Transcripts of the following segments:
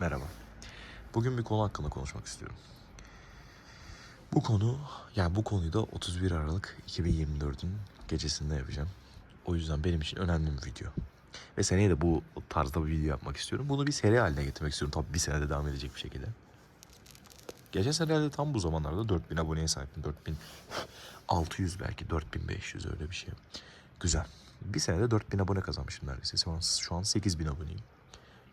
Merhaba. Bugün bir konu hakkında konuşmak istiyorum. Bu konu, yani bu konuyu da 31 Aralık 2024'ün gecesinde yapacağım. O yüzden benim için önemli bir video. Ve seneye de bu tarzda bir video yapmak istiyorum. Bunu bir seri haline getirmek istiyorum. Tabii bir senede devam edecek bir şekilde. Geçen senelerde tam bu zamanlarda 4000 aboneye sahiptim. 4600 belki 4500 öyle bir şey. Güzel. Bir senede 4000 abone kazanmışım neredeyse. Şu an, şu an 8000 aboneyim.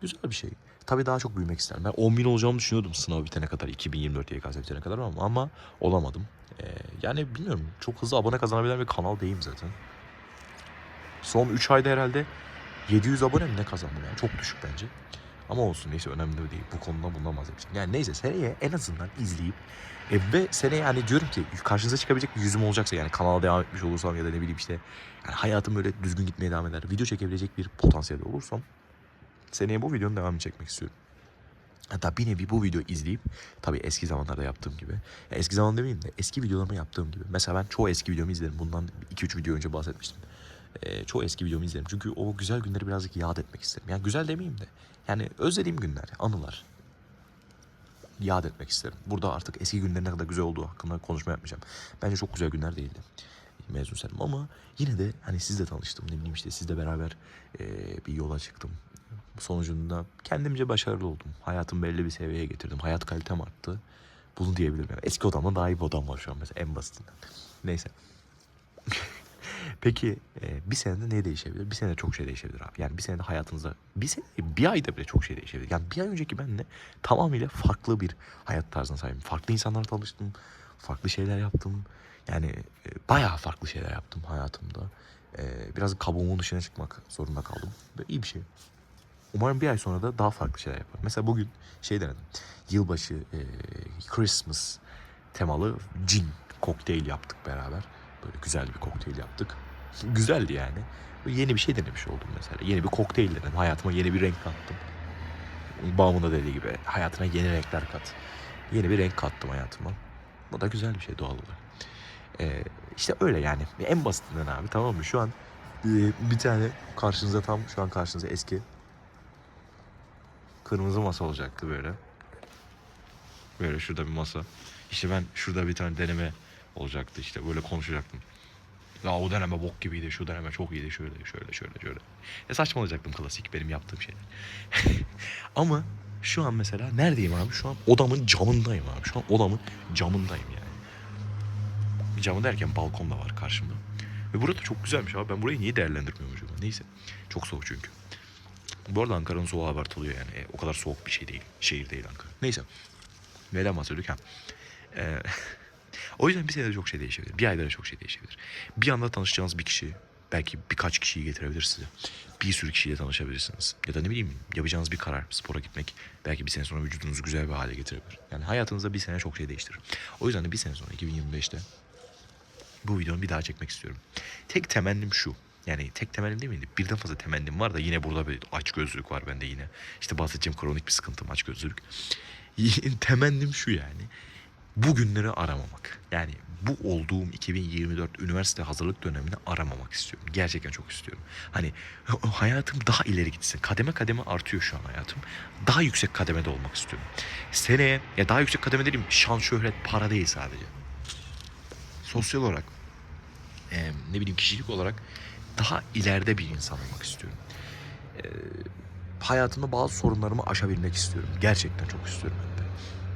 Güzel bir şey. Tabii daha çok büyümek isterim. Ben 10 bin olacağımı düşünüyordum sınav bitene kadar. 2024 YKS bitene kadar ama, ama olamadım. Ee, yani bilmiyorum. Çok hızlı abone kazanabilen bir kanal değilim zaten. Son 3 ayda herhalde 700 abone mi ne kazandım yani. Çok düşük bence. Ama olsun neyse önemli de değil. Bu konuda bundan bahsedeceğim. Yani neyse seneye en azından izleyip e, ve seneye yani diyorum ki karşınıza çıkabilecek bir yüzüm olacaksa yani kanala devam etmiş olursam ya da ne bileyim işte yani hayatım böyle düzgün gitmeye devam eder. Video çekebilecek bir potansiyelde olursam seneye bu videonun devamını çekmek istiyorum. Hatta bir nevi bu videoyu izleyip tabii eski zamanlarda yaptığım gibi. Eski zaman demeyeyim de eski videolarımı yaptığım gibi. Mesela ben çoğu eski videomu izlerim. Bundan 2-3 video önce bahsetmiştim. Ee, çoğu eski videomu izlerim. Çünkü o güzel günleri birazcık yad etmek isterim. Yani güzel demeyeyim de. Yani özlediğim günler, anılar. Yad etmek isterim. Burada artık eski günlerin ne kadar güzel olduğu hakkında konuşma yapmayacağım. Bence çok güzel günler değildi. Mezun senem ama yine de hani sizle tanıştım. Ne bileyim işte sizle beraber e, bir yola çıktım. Sonucunda kendimce başarılı oldum. Hayatımı belli bir seviyeye getirdim. Hayat kalitem arttı. Bunu diyebilirim. Yani eski odamdan daha iyi bir odam var şu an mesela en basitinden. Neyse. Peki e, bir senede ne değişebilir? Bir senede çok şey değişebilir abi. Yani bir senede hayatınızda, bir sene, bir ayda bile çok şey değişebilir. Yani bir ay önceki benle tamamıyla farklı bir hayat tarzına sahibim. Farklı insanlarla tanıştım, farklı şeyler yaptım. Yani e, bayağı farklı şeyler yaptım hayatımda. E, biraz kabuğumun dışına çıkmak zorunda kaldım. Ve iyi bir şey. Umarım bir ay sonra da daha farklı şeyler yaparım. Mesela bugün şey denedim. Yılbaşı e, Christmas temalı cin kokteyl yaptık beraber. Böyle güzel bir kokteyl yaptık. Güzeldi yani. Böyle yeni bir şey denemiş oldum mesela. Yeni bir kokteyl denedim. Hayatıma yeni bir renk kattım. Bağımın da dediği gibi hayatına yeni renkler kat. Yeni bir renk kattım hayatıma. Bu da güzel bir şey doğal olarak. Ee, işte öyle yani. En basitinden abi tamam mı? Şu an e, bir tane karşınıza tam şu an karşınıza eski kırmızı masa olacaktı böyle. Böyle şurada bir masa. İşte ben şurada bir tane deneme olacaktı işte böyle konuşacaktım. Ya o deneme bok gibiydi, şu deneme çok iyiydi, şöyle şöyle şöyle şöyle. E saçmalayacaktım klasik benim yaptığım şeyler. Ama şu an mesela neredeyim abi? Şu an odamın camındayım abi. Şu an odamın camındayım yani. Camı derken balkon da var karşımda. Ve burada çok güzelmiş abi. Ben burayı niye değerlendirmiyorum acaba? Neyse. Çok soğuk çünkü. Bu arada Ankara'nın soğuğu abartılıyor yani. E, o kadar soğuk bir şey değil. Şehir değil Ankara. Neyse. Neden bahsediyorduk ha? Ee, o yüzden bir senede çok şey değişebilir. Bir ayda da çok şey değişebilir. Bir anda tanışacağınız bir kişi belki birkaç kişiyi getirebilir size. Bir sürü kişiyle tanışabilirsiniz. Ya da ne bileyim yapacağınız bir karar. Spora gitmek belki bir sene sonra vücudunuzu güzel bir hale getirebilir. Yani hayatınızda bir sene çok şey değiştirir. O yüzden de bir sene sonra 2025'te bu videonu bir daha çekmek istiyorum. Tek temennim şu. Yani tek temennim değil miydi? Birden fazla temennim var da yine burada bir aç gözlülük var bende yine. İşte bahsedeceğim kronik bir sıkıntım aç gözlülük. temennim şu yani. Bu günleri aramamak. Yani bu olduğum 2024 üniversite hazırlık dönemini aramamak istiyorum. Gerçekten çok istiyorum. Hani hayatım daha ileri gitsin. Kademe kademe artıyor şu an hayatım. Daha yüksek kademede olmak istiyorum. Seneye ya daha yüksek kademe dediğim şan, şöhret, para değil sadece. Sosyal olarak e, ne bileyim kişilik olarak daha ileride bir insan olmak istiyorum. E, hayatımda bazı sorunlarımı aşabilmek istiyorum. Gerçekten çok istiyorum hem de.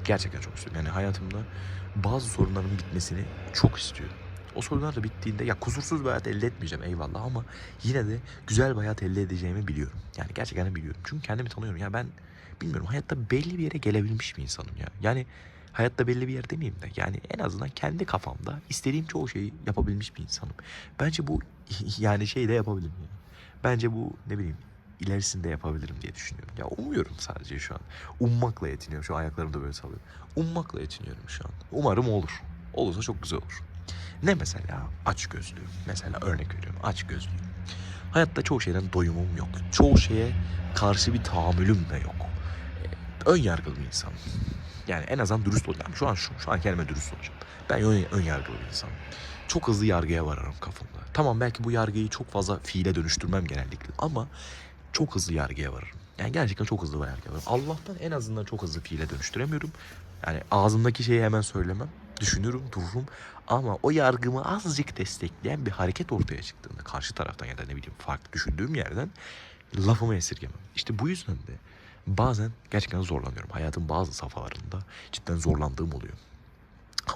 Gerçekten çok istiyorum. Yani hayatımda bazı sorunların bitmesini çok istiyorum. O sorunlar da bittiğinde ya kusursuz bir hayat elde etmeyeceğim eyvallah ama yine de güzel bir hayat elde edeceğimi biliyorum. Yani gerçekten biliyorum. Çünkü kendimi tanıyorum. Ya ben bilmiyorum hayatta belli bir yere gelebilmiş bir insanım ya. Yani hayatta belli bir yer demeyeyim de yani en azından kendi kafamda istediğim çoğu şeyi yapabilmiş bir insanım. Bence bu yani şey de yapabilirim yani. Bence bu ne bileyim ilerisinde yapabilirim diye düşünüyorum. Ya umuyorum sadece şu an. Ummakla yetiniyorum. Şu ayaklarımı da böyle sallıyorum. Ummakla yetiniyorum şu an. Umarım olur. Olursa çok güzel olur. Ne mesela? Aç gözlüğüm. Mesela örnek veriyorum. Aç gözlüğüm. Hayatta çoğu şeyden doyumum yok. Çoğu şeye karşı bir tahammülüm de yok. Ee, ön yargılı bir insanım. Yani en azından dürüst olacağım. Şu an şu, şu an kendime dürüst olacağım. Ben ön, ön yargılı bir insanım. Çok hızlı yargıya vararım kafamda. Tamam belki bu yargıyı çok fazla fiile dönüştürmem genellikle ama çok hızlı yargıya varırım. Yani gerçekten çok hızlı hareket yapıyorum. Allah'tan en azından çok hızlı fiile dönüştüremiyorum. Yani ağzımdaki şeyi hemen söylemem. Düşünürüm, dururum. Ama o yargımı azıcık destekleyen bir hareket ortaya çıktığında karşı taraftan ya da ne bileyim farklı düşündüğüm yerden lafımı esirgemem. İşte bu yüzden de bazen gerçekten zorlanıyorum. Hayatın bazı safhalarında cidden zorlandığım oluyor.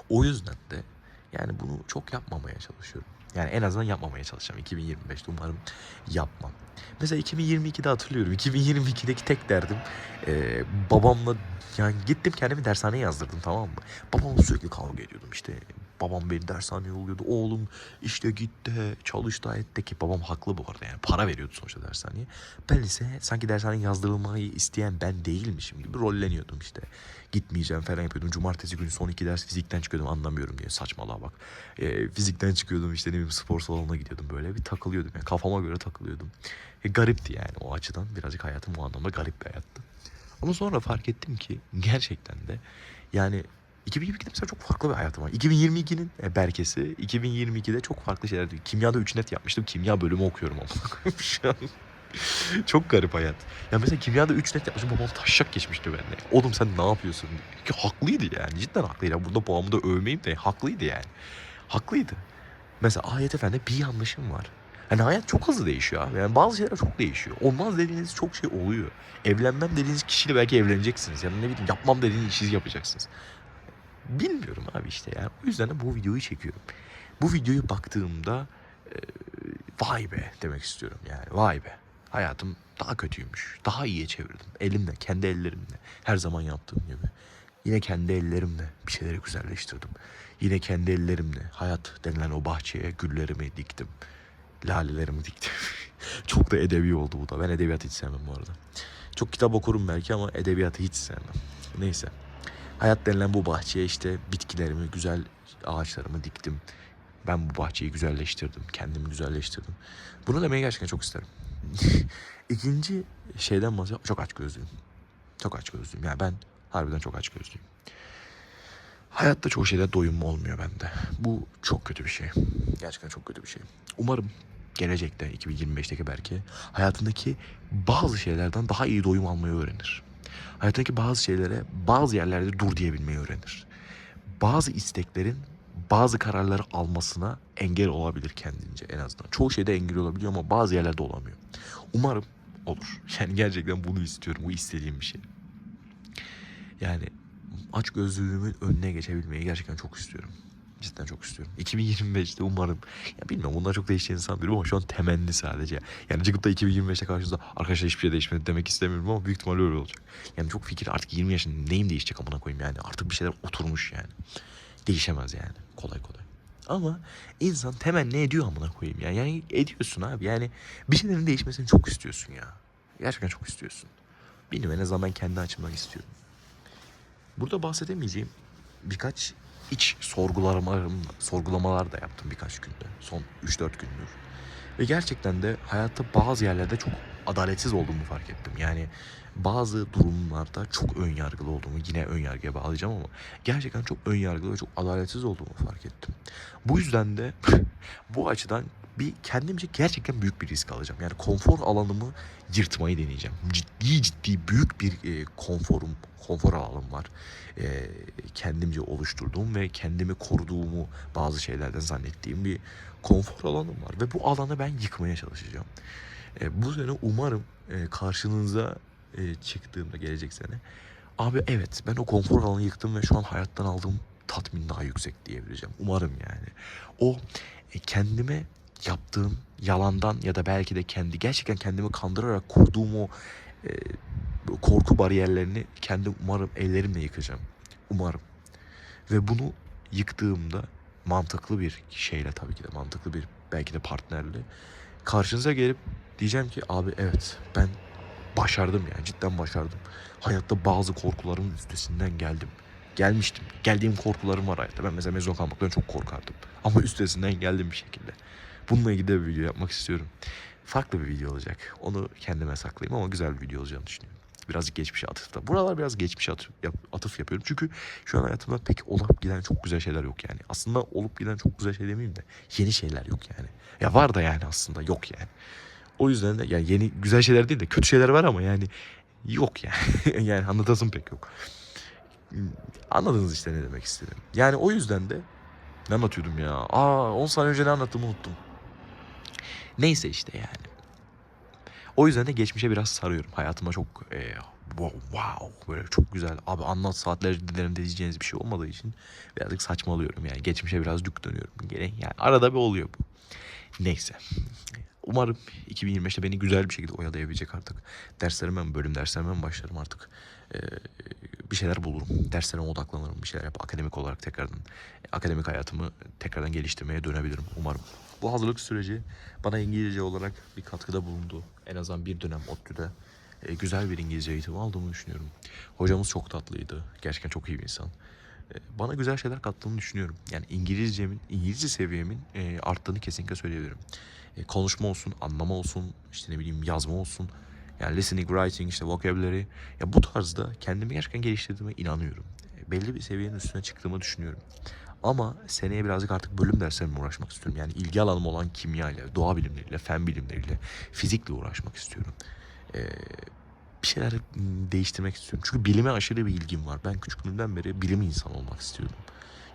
O yüzden de yani bunu çok yapmamaya çalışıyorum. Yani en azından yapmamaya çalışacağım. 2025'te umarım yapmam. Mesela 2022'de hatırlıyorum. 2022'deki tek derdim eee, babamla yani gittim kendimi dershaneye yazdırdım tamam mı? Babamla sürekli kavga ediyordum işte. Babam beni dershaneye yolluyordu. Oğlum işte git de çalış ki babam haklı bu arada yani para veriyordu sonuçta dershaneye. Ben ise sanki dershaneye yazdırılmayı isteyen ben değilmişim gibi rolleniyordum işte. Gitmeyeceğim falan yapıyordum. Cumartesi günü son iki ders fizikten çıkıyordum anlamıyorum diye saçmalığa bak. Ee, fizikten çıkıyordum işte ne bileyim spor salonuna gidiyordum böyle bir takılıyordum. Yani kafama göre takılıyordum. E, garipti yani o açıdan birazcık hayatım o anlamda garip bir hayattı. Ama sonra fark ettim ki gerçekten de yani 2022'de mesela çok farklı bir hayatım var. 2022'nin e, Berkesi, 2022'de çok farklı şeyler. Kimyada 3 net yapmıştım. Kimya bölümü okuyorum ama şu an. çok garip hayat. Ya mesela kimyada 3 net yapmışım. Babam taşak geçmişti benimle. Oğlum sen ne yapıyorsun? Ki haklıydı yani. Cidden haklıydı. Ya Burada babamı da övmeyeyim de haklıydı yani. Haklıydı. Mesela ayet efendi bir yanlışım var. Hani hayat çok hızlı değişiyor abi. Yani bazı şeyler çok değişiyor. Olmaz dediğiniz çok şey oluyor. Evlenmem dediğiniz kişiyle belki evleneceksiniz. Yani ne bileyim yapmam dediğiniz işi yapacaksınız. Bilmiyorum abi işte ya. O yüzden de bu videoyu çekiyorum. Bu videoyu baktığımda e, vay be demek istiyorum yani. Vay be. Hayatım daha kötüymüş. Daha iyiye çevirdim. Elimle, kendi ellerimle. Her zaman yaptığım gibi. Yine kendi ellerimle bir şeyleri güzelleştirdim. Yine kendi ellerimle hayat denilen o bahçeye güllerimi diktim. Lalelerimi diktim. Çok da edebi oldu bu da. Ben edebiyat hiç sevmem bu arada. Çok kitap okurum belki ama edebiyatı hiç sevmem. Neyse. Hayat denilen bu bahçeye işte bitkilerimi, güzel ağaçlarımı diktim. Ben bu bahçeyi güzelleştirdim. Kendimi güzelleştirdim. Bunu demeyi gerçekten çok isterim. İkinci şeyden bahsedeyim. Çok aç gözlüyüm. Çok aç gözlüyüm. Yani ben harbiden çok aç gözlüyüm. Hayatta çoğu şeyde doyum olmuyor bende. Bu çok kötü bir şey. Gerçekten çok kötü bir şey. Umarım gelecekte 2025'teki belki hayatındaki bazı şeylerden daha iyi doyum almayı öğrenir. Hayatındaki bazı şeylere bazı yerlerde dur diyebilmeyi öğrenir. Bazı isteklerin bazı kararları almasına engel olabilir kendince en azından. Çoğu şeyde engel olabiliyor ama bazı yerlerde olamıyor. Umarım olur. Yani gerçekten bunu istiyorum. Bu istediğim bir şey. Yani aç gözlülüğümün önüne geçebilmeyi gerçekten çok istiyorum. Cidden çok istiyorum. 2025'te umarım. Ya bilmiyorum bunlar çok değişeceğini sanmıyorum ama şu an temenni sadece. Yani çıkıp da 2025'te karşınızda arkadaşlar hiçbir şey değişmedi demek istemiyorum ama büyük ihtimalle öyle olacak. Yani çok fikir artık 20 yaşında neyim değişecek amına koyayım yani. Artık bir şeyler oturmuş yani. Değişemez yani kolay kolay. Ama insan temenni ediyor amına koyayım yani. Yani ediyorsun abi. Yani bir şeylerin değişmesini çok istiyorsun ya. Gerçekten çok istiyorsun. Bilmiyorum en azından ben kendi açımdan istiyorum. Burada bahsedemeyeceğim birkaç iç sorgulamalarım, sorgulamalar da yaptım birkaç günde. Son 3-4 gündür. Ve gerçekten de hayatta bazı yerlerde çok adaletsiz olduğumu fark ettim. Yani bazı durumlarda çok ön yargılı olduğumu yine ön yargıya bağlayacağım ama gerçekten çok ön yargılı ve çok adaletsiz olduğumu fark ettim. Bu yüzden de bu açıdan bir kendimce gerçekten büyük bir risk alacağım. Yani konfor alanımı yırtmayı deneyeceğim. Ciddi ciddi büyük bir e, konforum, konfor alanım var. E, kendimce oluşturduğum ve kendimi koruduğumu bazı şeylerden zannettiğim bir konfor alanım var. Ve bu alanı ben yıkmaya çalışacağım. E, bu sene umarım e, karşınıza e, çıktığımda gelecek sene abi evet ben o konfor alanı yıktım ve şu an hayattan aldığım tatmin daha yüksek diyebileceğim. Umarım yani. O e, kendime yaptığım yalandan ya da belki de kendi gerçekten kendimi kandırarak kurduğum o e, korku bariyerlerini kendi umarım ellerimle yıkacağım. Umarım. Ve bunu yıktığımda mantıklı bir şeyle tabii ki de mantıklı bir belki de partnerle karşınıza gelip diyeceğim ki abi evet ben başardım yani cidden başardım. Hayatta bazı korkularımın üstesinden geldim. Gelmiştim. Geldiğim korkularım var hayatta. Ben mesela mezun kalmaktan çok korkardım. Ama üstesinden geldim bir şekilde. Bununla ilgili de bir video yapmak istiyorum. Farklı bir video olacak. Onu kendime saklayayım ama güzel bir video olacağını düşünüyorum. Birazcık geçmişe atıfta. Buralar biraz geçmişe atıf, yap- atıf yapıyorum. Çünkü şu an hayatımda pek olup giden çok güzel şeyler yok yani. Aslında olup giden çok güzel şey demeyeyim de yeni şeyler yok yani. Ya var da yani aslında yok yani. O yüzden de yani yeni güzel şeyler değil de kötü şeyler var ama yani yok yani. yani anlatasım pek yok. Anladınız işte ne demek istedim. Yani o yüzden de ne anlatıyordum ya? Aa 10 saniye önce ne anlattığımı unuttum. Neyse işte yani. O yüzden de geçmişe biraz sarıyorum. Hayatıma çok e, wow, wow böyle çok güzel. Abi anlat saatlerce dinlerim de diyeceğiniz bir şey olmadığı için birazcık saçmalıyorum yani. Geçmişe biraz dük dönüyorum. Yani arada bir oluyor bu. Neyse. Umarım 2025'te beni güzel bir şekilde oyalayabilecek artık. Derslerime mi, bölüm derslerime mi başlarım artık. Ee, bir şeyler bulurum. Derslerime odaklanırım. Bir şeyler yap. Akademik olarak tekrardan, akademik hayatımı tekrardan geliştirmeye dönebilirim umarım. Bu hazırlık süreci bana İngilizce olarak bir katkıda bulundu. En azından bir dönem ODTÜ'de e, güzel bir İngilizce eğitimi aldığımı düşünüyorum. Hocamız çok tatlıydı. Gerçekten çok iyi bir insan. E, bana güzel şeyler kattığını düşünüyorum. Yani İngilizcemin, İngilizce seviyemin e, arttığını kesinlikle söyleyebilirim. E, konuşma olsun, anlama olsun, işte ne bileyim yazma olsun. Yani listening, writing, işte vocabulary. Ya bu tarzda kendimi gerçekten geliştirdiğime inanıyorum. E, belli bir seviyenin üstüne çıktığımı düşünüyorum. Ama seneye birazcık artık bölüm derslerimle uğraşmak istiyorum. Yani ilgi alanım olan kimya ile, doğa bilimleriyle, fen bilimleriyle, fizikle uğraşmak istiyorum. Ee, bir şeyler m, değiştirmek istiyorum. Çünkü bilime aşırı bir ilgim var. Ben küçüklüğümden beri bilim insanı olmak istiyordum.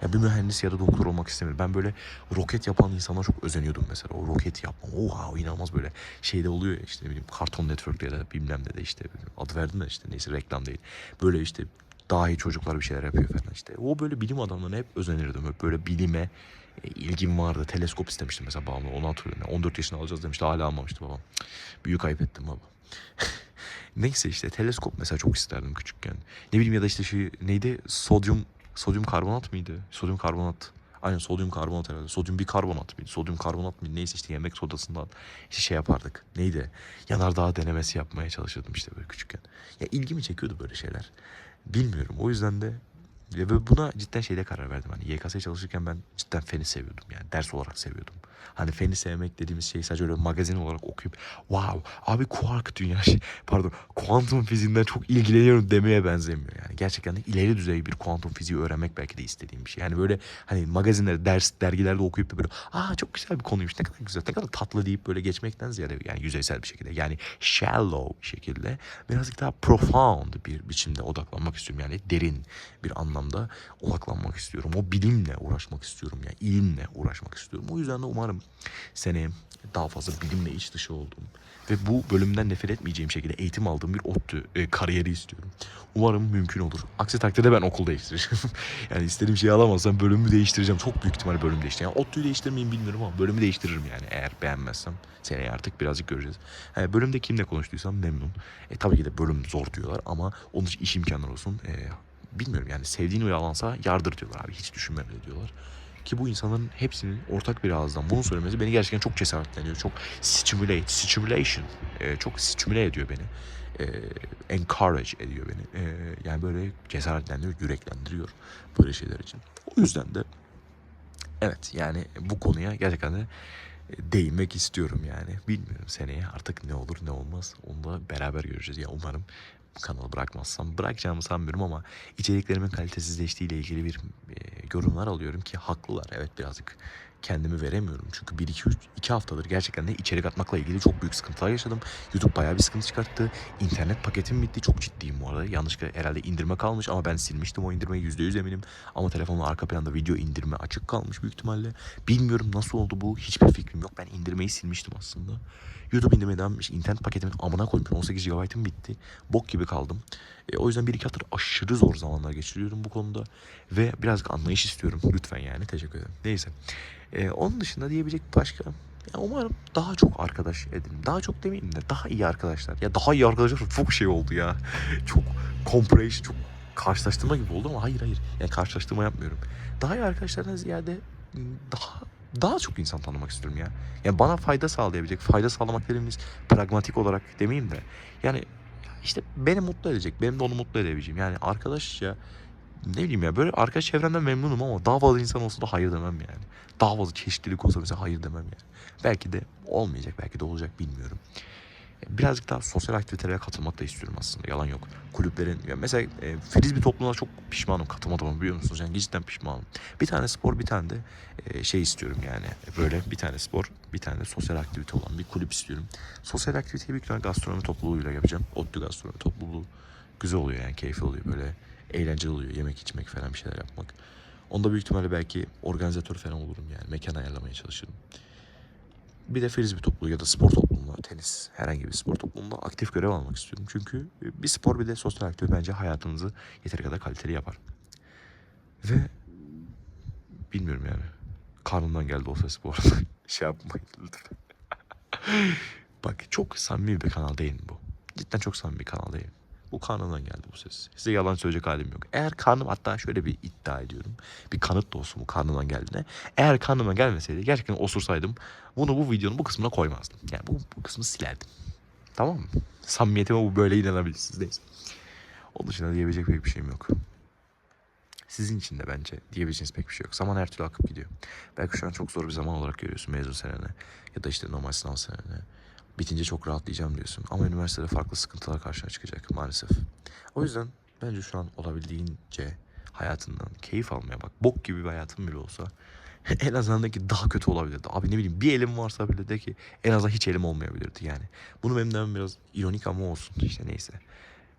Ya bir mühendis ya da doktor olmak istemiyorum. Ben böyle roket yapan insana çok özeniyordum mesela. O roket yapma. Oha inanılmaz böyle şeyde oluyor ya işte ne bileyim Cartoon Network'te ya da bilmem ne de işte adı verdim de işte neyse reklam değil. Böyle işte daha iyi çocuklar bir şeyler yapıyor falan işte. O böyle bilim adamlarına hep özenirdim. Hep böyle bilime e, ilgim vardı. Teleskop istemiştim mesela babamla. Onu hatırlıyorum. Yani 14 yaşında alacağız demişti. Hala almamıştı babam. Büyük ayıp ettim baba. Neyse işte teleskop mesela çok isterdim küçükken. Ne bileyim ya da işte şey neydi? Sodyum sodyum karbonat mıydı? Sodyum karbonat. Aynen sodyum karbonat herhalde. Sodyum bikarbonat mıydı? Sodyum karbonat mıydı? Neyse işte yemek sodasından işte şey yapardık. Neydi? Yanardağ denemesi yapmaya çalışırdım işte böyle küçükken. Ya ilgimi çekiyordu böyle şeyler. Bilmiyorum. O yüzden de ve buna cidden şeyde karar verdim. Hani YKS'ye çalışırken ben cidden feni seviyordum. Yani ders olarak seviyordum. Hani feni sevmek dediğimiz şey sadece öyle magazin olarak okuyup wow abi kuark dünya şey, pardon kuantum fiziğinden çok ilgileniyorum demeye benzemiyor. Yani gerçekten de ileri düzey bir kuantum fiziği öğrenmek belki de istediğim bir şey. Yani böyle hani magazinlerde, ders, dergilerde okuyup da böyle aa çok güzel bir konuymuş ne kadar güzel ne kadar tatlı deyip böyle geçmekten ziyade yani yüzeysel bir şekilde yani shallow bir şekilde birazcık daha profound bir biçimde odaklanmak istiyorum. Yani derin bir anlamda odaklanmak istiyorum. O bilimle uğraşmak istiyorum. Yani ilimle uğraşmak istiyorum. O yüzden de umarım seneye daha fazla bilimle iç dışı olduğum ve bu bölümden nefret etmeyeceğim şekilde eğitim aldığım bir ODTÜ e, kariyeri istiyorum. Umarım mümkün olur. Aksi takdirde ben okul değiştireceğim. yani istediğim şeyi alamazsam bölümü değiştireceğim. Çok büyük ihtimalle bölüm değiştireceğim. Yani ODTÜ'yü değiştirmeyeyim bilmiyorum ama bölümü değiştiririm yani eğer beğenmezsem. Seneye artık birazcık göreceğiz. Yani bölümde kimle konuştuysam memnun. E, tabii ki de bölüm zor diyorlar ama onun için iş imkanları olsun. E, bilmiyorum yani sevdiğin bir alansa yardır diyorlar abi. Hiç düşünmemeli diyorlar. Ki bu insanların hepsinin ortak bir ağızdan bunu söylemesi beni gerçekten çok cesaretleniyor. Çok stimulate, stimulation. e, çok stimüle ediyor beni. E, encourage ediyor beni. E, yani böyle cesaretlendiriyor, yüreklendiriyor böyle şeyler için. O yüzden de evet yani bu konuya gerçekten de e, değinmek istiyorum yani. Bilmiyorum seneye artık ne olur ne olmaz. Onu da beraber göreceğiz. Ya umarım kanalı bırakmazsam bırakacağımı sanmıyorum ama içeriklerimin kalitesizleştiği ile ilgili bir e, yorumlar alıyorum ki haklılar. Evet birazcık kendimi veremiyorum. Çünkü 1 2 3 2 haftadır gerçekten de içerik atmakla ilgili çok büyük sıkıntılar yaşadım. YouTube bayağı bir sıkıntı çıkarttı. İnternet paketim bitti. Çok ciddiyim bu arada. Yanlışlıkla herhalde indirme kalmış ama ben silmiştim o indirmeyi %100 eminim. Ama telefonun arka planda video indirme açık kalmış büyük ihtimalle. Bilmiyorum nasıl oldu bu. Hiçbir fikrim yok. Ben indirmeyi silmiştim aslında. YouTube indirmeye devam. İnternet paketimin amına koymuşum. 18 GB'ım bitti. Bok gibi kaldım. E, o yüzden bir iki haftadır aşırı zor zamanlar geçiriyorum bu konuda. Ve birazcık anlayış istiyorum. Lütfen yani. Teşekkür ederim. Neyse. E, onun dışında diyebilecek başka... Ya umarım daha çok arkadaş edinim. Daha çok demeyeyim de daha iyi arkadaşlar. Ya daha iyi arkadaşlar çok şey oldu ya. çok comparison, çok karşılaştırma gibi oldu ama hayır hayır. Yani karşılaştırma yapmıyorum. Daha iyi arkadaşlardan ziyade daha daha çok insan tanımak istiyorum ya. Yani bana fayda sağlayabilecek, fayda sağlamak dediğimiz pragmatik olarak demeyeyim de. Yani işte beni mutlu edecek, benim de onu mutlu edebileceğim. Yani arkadaşça ne bileyim ya böyle arkadaş çevremden memnunum ama daha fazla insan olsa da hayır demem yani. Daha fazla çeşitlilik olsa mesela hayır demem yani. Belki de olmayacak, belki de olacak bilmiyorum. birazcık daha sosyal aktivitelere katılmak da istiyorum aslında. Yalan yok. Kulüplerin ya mesela e, frisbee topluluğuna çok pişmanım katılmadığımı biliyor musunuz? Yani cidden pişmanım. Bir tane spor bir tane de e, şey istiyorum yani. Böyle bir tane spor bir tane de sosyal aktivite olan bir kulüp istiyorum. Sosyal aktiviteyi büyük ihtimalle gastronomi topluluğuyla yapacağım. ODTÜ gastronomi topluluğu güzel oluyor yani keyifli oluyor böyle eğlenceli oluyor yemek içmek falan bir şeyler yapmak. Onda büyük ihtimalle belki organizatör falan olurum yani mekan ayarlamaya çalışırım. Bir de frisbee topluluğu ya da spor topluluğunda, tenis, herhangi bir spor topluluğunda aktif görev almak istiyorum. Çünkü bir spor bir de sosyal aktivite bence hayatınızı yeteri kadar kaliteli yapar. Ve bilmiyorum yani. Karnımdan geldi o ses bu arada. şey yapmayın lütfen. Bak çok samimi bir kanal değil bu? Cidden çok samimi bir kanal değil. Bu karnımdan geldi bu ses. Size yalan söyleyecek halim yok. Eğer karnım hatta şöyle bir iddia ediyorum. Bir kanıt da olsun bu karnımdan geldiğine. Eğer karnımdan gelmeseydi gerçekten osursaydım bunu bu videonun bu kısmına koymazdım. Yani bu, bu kısmı silerdim. Tamam mı? Samimiyetime bu böyle inanabilirsiniz. Neyse. Onun dışında diyebilecek pek bir şeyim yok. Sizin için de bence diyebileceğiniz pek bir şey yok. Zaman her türlü akıp gidiyor. Belki şu an çok zor bir zaman olarak görüyorsun mezun senene. Ya da işte normal sınav senene. Bitince çok rahatlayacağım diyorsun. Ama üniversitede farklı sıkıntılar karşına çıkacak maalesef. O yüzden bence şu an olabildiğince hayatından keyif almaya bak. Bok gibi bir hayatın bile olsa en azından ki daha kötü olabilirdi. Abi ne bileyim bir elim varsa bile de ki en azından hiç elim olmayabilirdi yani. Bunu benim demem biraz ironik ama olsun işte neyse.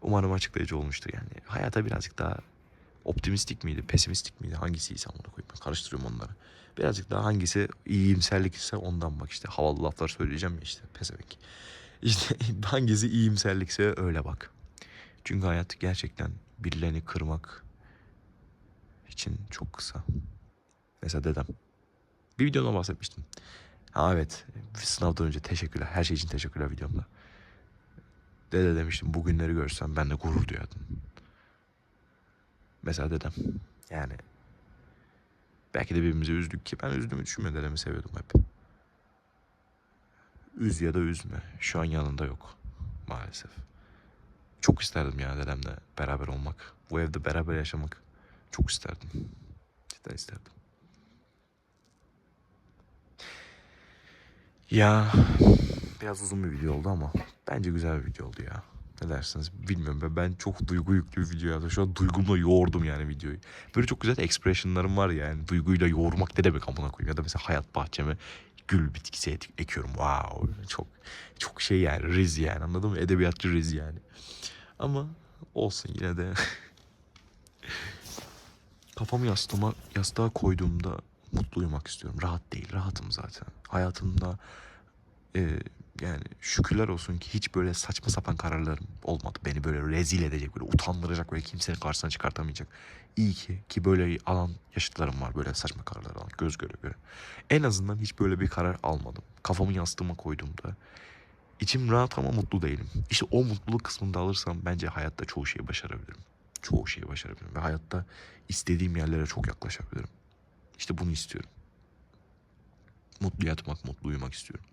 Umarım açıklayıcı olmuştur yani. Hayata birazcık daha optimistik miydi, pesimistik miydi hangisiyse amına koyayım. Karıştırıyorum onları. Birazcık daha hangisi iyimserlik ise ondan bak işte. Havalı laflar söyleyeceğim ya işte pezevenk. İşte hangisi iyimserlikse öyle bak. Çünkü hayat gerçekten birilerini kırmak için çok kısa. Mesela dedem. Bir videoda bahsetmiştim. Ha evet. Sınavdan önce teşekkürler. Her şey için teşekkürler videomda. Dede demiştim bugünleri görsem ben de gurur duyardım. Mesela dedem. Yani belki de birbirimizi üzdük ki ben üzdüğümü düşünmüyorum. Dedemi seviyordum hep. Üz ya da üzme. Şu an yanında yok. Maalesef. Çok isterdim ya dedemle beraber olmak. Bu evde beraber yaşamak. Çok isterdim. Cidden isterdim. Ya biraz uzun bir video oldu ama bence güzel bir video oldu ya. Ne dersiniz bilmiyorum ben, çok duygu yüklü bir video yaptım. Şu an duygumla yoğurdum yani videoyu. Böyle çok güzel expressionlarım var yani. Duyguyla yoğurmak ne demek amına koyayım. Ya da mesela hayat bahçeme gül bitkisi ek- ekiyorum. Wow. Çok çok şey yani riz yani anladın mı? Edebiyatçı riz yani. Ama olsun yine de. Kafamı yastığıma, yastığa koyduğumda mutlu uyumak istiyorum. Rahat değil. Rahatım zaten. Hayatımda e, yani şükürler olsun ki hiç böyle saçma sapan kararlarım olmadı. Beni böyle rezil edecek, böyle utandıracak, böyle kimsenin karşısına çıkartamayacak. İyi ki ki böyle alan yaşıtlarım var böyle saçma kararlar alan göz göre göre. En azından hiç böyle bir karar almadım. Kafamı yastığıma koyduğumda içim rahat ama mutlu değilim. İşte o mutluluk kısmında alırsam bence hayatta çoğu şeyi başarabilirim. Çoğu şeyi başarabilirim ve hayatta istediğim yerlere çok yaklaşabilirim. İşte bunu istiyorum. Mutlu yatmak, mutlu uyumak istiyorum.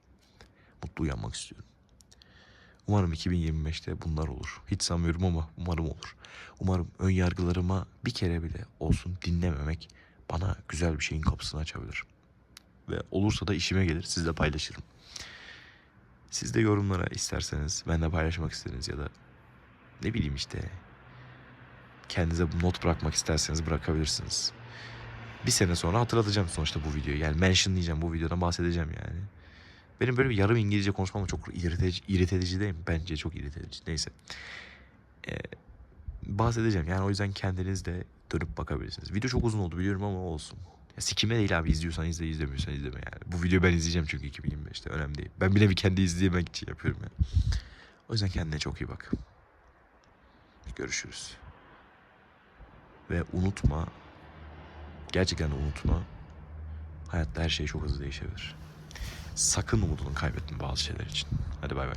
Mutlu uyanmak istiyorum. Umarım 2025'te bunlar olur. Hiç sanmıyorum ama umarım olur. Umarım ön yargılarıma bir kere bile olsun dinlememek bana güzel bir şeyin kapısını açabilir. Ve olursa da işime gelir, sizle paylaşırım. Siz de yorumlara isterseniz, ben de paylaşmak istediğiniz ya da ne bileyim işte kendinize not bırakmak isterseniz bırakabilirsiniz. Bir sene sonra hatırlatacağım sonuçta bu videoyu. Yani mentionlayacağım bu videodan bahsedeceğim yani. Benim böyle bir yarım İngilizce konuşmam çok iritici, irite edici değil mi? Bence çok irite edici. Neyse. Ee, bahsedeceğim. Yani o yüzden kendiniz de dönüp bakabilirsiniz. Video çok uzun oldu biliyorum ama olsun. Ya sikime değil abi izliyorsan izle izlemiyorsan izleme yani. Bu videoyu ben izleyeceğim çünkü 2025'te önemli değil. Ben bile bir kendi izleyemek için yapıyorum ya. O yüzden kendine çok iyi bak. Görüşürüz. Ve unutma gerçekten unutma. Hayatta her şey çok hızlı değişebilir. Sakın umudunu kaybetme bazı şeyler için. Hadi bay bay.